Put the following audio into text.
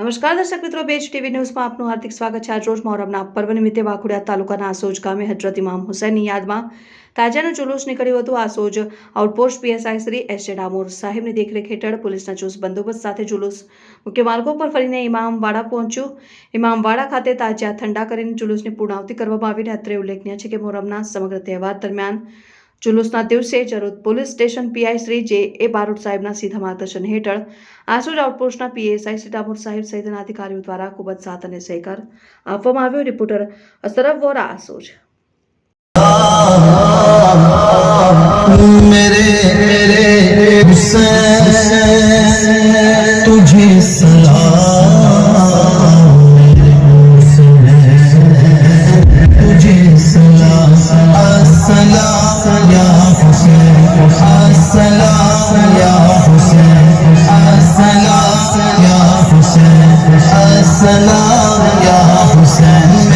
નમસ્કાર દર્શક મિત્રો બેજ ટીવી ન્યૂઝમાં આપનું હાર્દિક સ્વાગત છે. આજ રોજ મોહરમના પર્વ નિમિત્તે વાઘોડિયા તાલુકાના આસોજ ગામે હજરત ઇમામ હુસેનની યાદમાં તાજાનું જુલુસ નીકળ્યું હતું. Asoj outpost PSI Shri S J Damor સાહેબની દેખરેખ હેઠળ પોલીસના ચુસ્ત બંદોબસ્ત સાથે જુલુસ મુખ્ય માર્ગો પર ફરીને ઇમામવાડા પહોંચ્યું. ઇમામવાડા ખાતે તાજા ઠંડા કરીને જુલુસની પૂર્ણાવતિ કરવામાં આવી. અત્રે ઉલ્લેખનીય છે કે મોહરમના સમગ્ર તહેવાર દરમિયાન જુલુસના દિવસે Jarod police station PI Shri J A Barot સાહેબના સીધા માર્ગદર્શન હેઠળ આસુજ આઉટપોસ્ટના પીએસઆઈ શ્રી ડામોર સાહેબ સહિતના અધિકારીઓ દ્વારા ખૂબ જ સાથ અને સહકાર આપવામાં આવ્યો રિપોર્ટર અસરફ વોરા આસુજ मेरे मेरे हुसैन तुझे सलाम अस्सलाम या हुसैन अस्सलाम या हुसैन